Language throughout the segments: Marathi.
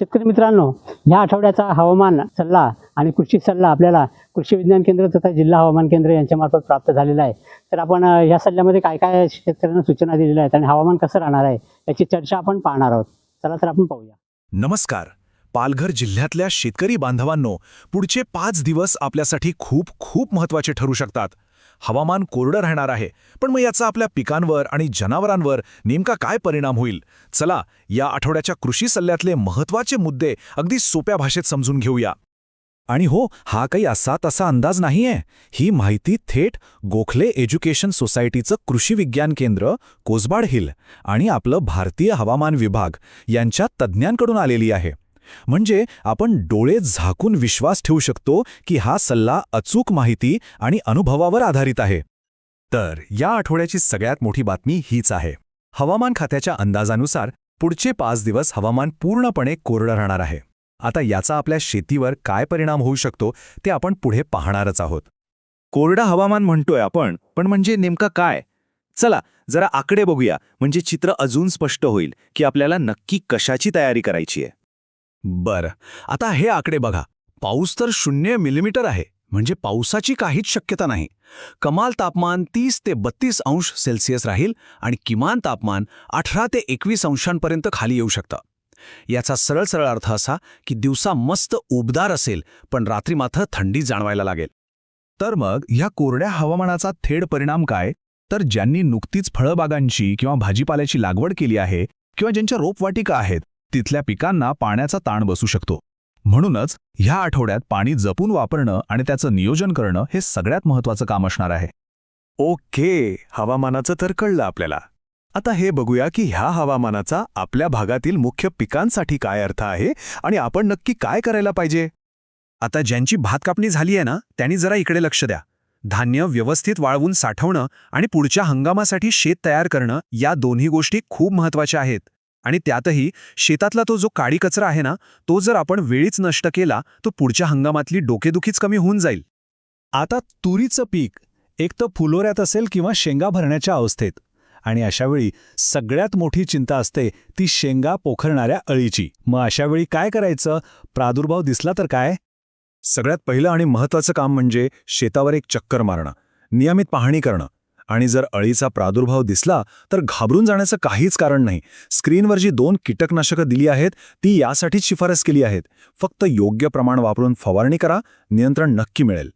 शेतकरी मित्रांनो ह्या आठवड्याचा हवामान सल्ला आणि कृषी सल्ला आपल्याला कृषी विज्ञान केंद्र तथा जिल्हा हवामान केंद्र यांच्यामार्फत प्राप्त झालेला आहे. तर आपण या सल्ल्यामध्ये काय काय शेतकऱ्यांना सूचना दिलेल्या आहेत आणि हवामान कसं राहणार आहे याची चर्चा आपण पाहणार आहोत. चला तर आपण पाहूया. नमस्कार. पालघर जिल्ह्यातल्या शेतकरी बांधवांनो पुढचे पाच दिवस आपल्यासाठी खूप खूप महत्त्वाचे ठरू शकतात. हवामान कोरडं राहणार आहे. पण मग याचा आपल्या पिकांवर आणि जनावरांवर नेमका काय परिणाम होईल? चला या आठवड्याच्या कृषी सल्ल्यातले महत्त्वाचे मुद्दे अगदी सोप्या भाषेत समजून घेऊया. आणि हो हा काही असा तसा अंदाज नाहीये. ही माहिती थेट गोखले एज्युकेशन सोसायटीचं कृषी विज्ञान केंद्र कोसबाड हिल आणि आपलं भारतीय हवामान विभाग यांच्या तज्ज्ञांकडून आलेली आहे. म्हणजे आपण डोळे झाकून विश्वास ठेवू शकतो की हा सल्ला अचूक माहिती आणि अनुभवावर आधारित आहे. तर या आठवड्याची सगळ्यात मोठी बातमी हीच आहे. हवामान खात्याच्या अंदाजानुसार पुढचे पाच दिवस हवामान पूर्णपणे कोरडं राहणार आहे. आता याचा आपल्या शेतीवर काय परिणाम होऊ शकतो ते आपण पुढे पाहणारच आहोत. कोरडं हवामान म्हणतोय आपण पण म्हणजे नेमका काय? चला जरा आकडे बघूया म्हणजे चित्र अजून स्पष्ट होईल की आपल्याला नक्की कशाची तयारी करायची आहे. बरं. आता हे आकडे बघा. पाऊस तर शून्य मिलीमीटर आहे. म्हणजे पावसाची काहीच शक्यता नाही. कमाल तापमान तीस ते बत्तीस अंश सेल्सिअस राहील आणि किमान तापमान अठरा ते एकवीस अंशांपर्यंत खाली येऊ शकतं. याचा सरळ सरळ अर्थ असा की दिवसा मस्त उबदार असेल पण रात्री मात्र थंडी जाणवायला लागेल. तर मग ह्या कोरड्या हवामानाचा थेट परिणाम काय? तर ज्यांनी नुकतीच फळबागांची किंवा भाजीपाल्याची लागवड केली आहे किंवा ज्यांच्या रोपवाटिका आहेत तिथल्या पिकांना पाण्याचा ताण बसू शकतो. म्हणूनच ह्या आठवड्यात पाणी जपून वापरणं आणि त्याचं नियोजन करणं हे सगळ्यात महत्वाचं काम असणार आहे. ओके हवामानाचं तर कळलं आपल्याला. आता हे बघूया की ह्या हवामानाचा आपल्या भागातील मुख्य पिकांसाठी काय अर्थ आहे आणि आपण नक्की काय करायला पाहिजे? आता ज्यांची भात कापणी झाली आहे ना त्यांनी जरा इकडे लक्ष द्या. धान्य व्यवस्थित वाळवून साठवणं आणि पुढच्या हंगामासाठी शेत तयार करणं या दोन्ही गोष्टी खूप महत्त्वाच्या आहेत. आणि त्यातही शेतातला तो जो काळी कचरा आहे ना तो जर आपण वेळीच नष्ट केला तर पुढच्या हंगामातली डोकेदुखीच कमी होऊन जाईल. आता तुरीचं पीक एक तर फुलोऱ्यात असेल किंवा शेंगा भरण्याच्या अवस्थेत आणि अशावेळी सगळ्यात मोठी चिंता असते ती शेंगा पोखरणाऱ्या अळीची. मग अशावेळी काय करायचं? प्रादुर्भाव दिसला तर काय? सगळ्यात पहिलं आणि महत्वाचं काम म्हणजे शेतावर एक चक्कर मारणं. नियमित पाहणी करणं. आणि जर अळीचा प्रादुर्भाव दिसला तर घाबरून जाण्याचं काहीच कारण नाही. स्क्रीनवर जी दोन कीटकनाशकं दिली आहेत ती यासाठीच शिफारस केली आहेत. फक्त योग्य प्रमाण वापरून फवारणी करा नियंत्रण नक्की मिळेल.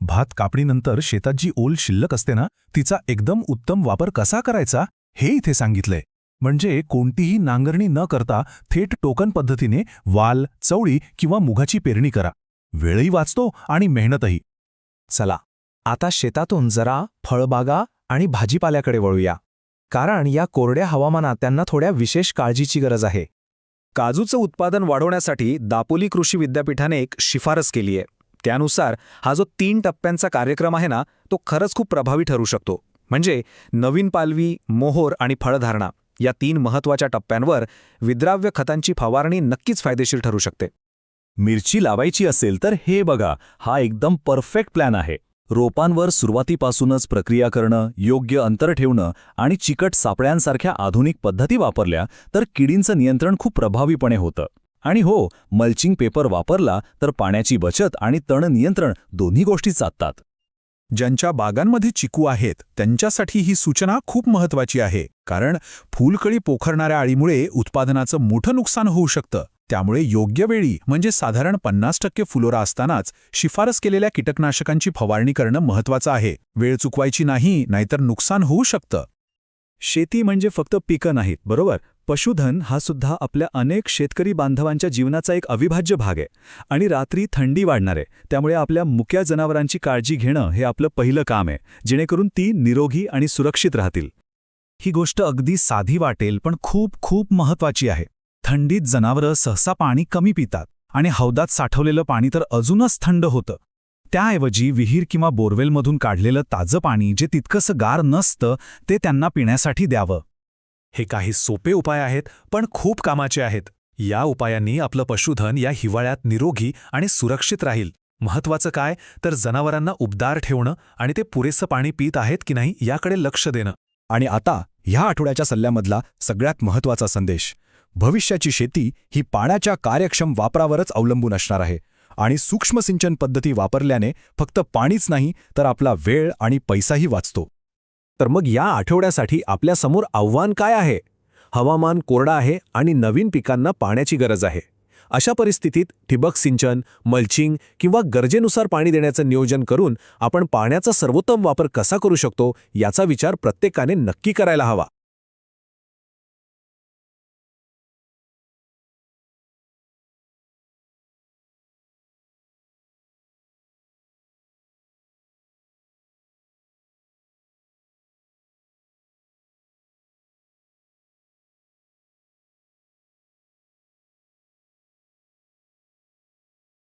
भात कापणीनंतर शेतात जी ओल शिल्लक असते ना तिचा एकदम उत्तम वापर कसा करायचा हे इथे सांगितलंय. म्हणजे कोणतीही नांगरणी न करता थेट टोकन पद्धतीने वाल चवळी किंवा मुगाची पेरणी करा. वेळही वाचतो आणि मेहनतही. चला आता शेतातून जरा फळबागा आणि भाजीपाल्याकडे वळूया. कारण या कोरड्या हवामानात त्यांना थोड्या विशेष काळजीची गरज आहे. काजूचं उत्पादन वाढवण्यासाठी दापोली कृषी विद्यापीठाने एक शिफारस केली आहे. त्यानुसार हा जो तीन टप्प्यांचा कार्यक्रम आहे ना तो खरंच खूप प्रभावी ठरू शकतो. म्हणजे नवीन पालवी मोहोर आणि फळधारणा या तीन महत्त्वाच्या टप्प्यांवर विद्राव्य खतांची फवारणी नक्कीच फायदेशीर ठरू शकते. मिरची लावायची असेल तर हे बघा हा एकदम परफेक्ट प्लॅन आहे. रोपांवर सुरुवातीपासूनच प्रक्रिया करणं योग्य अंतर ठेवणं आणि चिकट सापळ्यांसारख्या आधुनिक पद्धती वापरल्या तर किडींचं नियंत्रण खूप प्रभावीपणे होतं. आणि हो मल्चिंग पेपर वापरला तर पाण्याची बचत आणि तण नियंत्रण दोन्ही गोष्टी साधतात. ज्यांच्या बागांमध्ये चिकू आहेत त्यांच्यासाठी ही सूचना खूप महत्वाची आहे कारण फुलकळी पोखरणाऱ्या आळीमुळे उत्पादनाचं मोठं नुकसान होऊ शकतं. त्यामुळे योग्य वेळी म्हणजे साधारण पन्नास टक्के फुलोरा असतानाच शिफारस केलेल्या कीटकनाशकांची फवारणी करणं महत्वाचं आहे. वेळ चुकवायची नाही नाहीतर नुकसान होऊ शकतं. शेती म्हणजे फक्त पिकं नाहीत बरोबर? पशुधन हा सुद्धा आपल्या अनेक शेतकरी बांधवांच्या जीवनाचा एक अविभाज्य भाग आहे. आणि रात्री थंडी वाढणार आहे त्यामुळे आपल्या मुक्या जनावरांची काळजी घेणं हे आपलं पहिलं काम आहे जेणेकरून ती निरोगी आणि सुरक्षित राहतील. ही गोष्ट अगदी साधी वाटेल पण खूप खूप महत्वाची आहे. थंडीत जनावरं सहसा पाणी कमी पितात आणि हौदात साठवलेलं पाणी तर अजूनच थंड होतं. त्याऐवजी विहीर किंवा बोरवेलमधून काढलेलं ताजं पाणी जे तितकंसं गार नसतं ते त्यांना पिण्यासाठी द्यावं. हे काही सोपे उपाय आहेत पण खूप कामाचे आहेत. या उपायांनी आपलं पशुधन या हिवाळ्यात निरोगी आणि सुरक्षित राहील. महत्वाचं काय? तर जनावरांना उबदार ठेवणं आणि ते पुरेसं पाणी पित आहेत की नाही याकडे लक्ष देणं. आणि आता ह्या आठवड्याच्या सल्ल्यामधला सगळ्यात महत्त्वाचा संदेश. भविष्याची शेती ही पाण्याच्या कार्यक्षम वापरावरच अवलंबून असणार आहे. आणि सूक्ष्म सिंचन पद्धती वापरल्याने फक्त पाणीच नाही तर आपला वेळ आणि पैसाही वाचतो. तर मग या आठवड्यासाठी आपल्यासमोर आव्हान काय आहे? हवामान कोरडा आहे आणि नवीन पिकांना पाण्याची गरज आहे. अशा परिस्थितीत ठिबक सिंचन मल्चिंग किंवा गरजेनुसार पाणी देण्याचं नियोजन करून आपण पाण्याचा सर्वोत्तम वापर कसा करू शकतो याचा विचार प्रत्येकाने नक्की करायला हवा.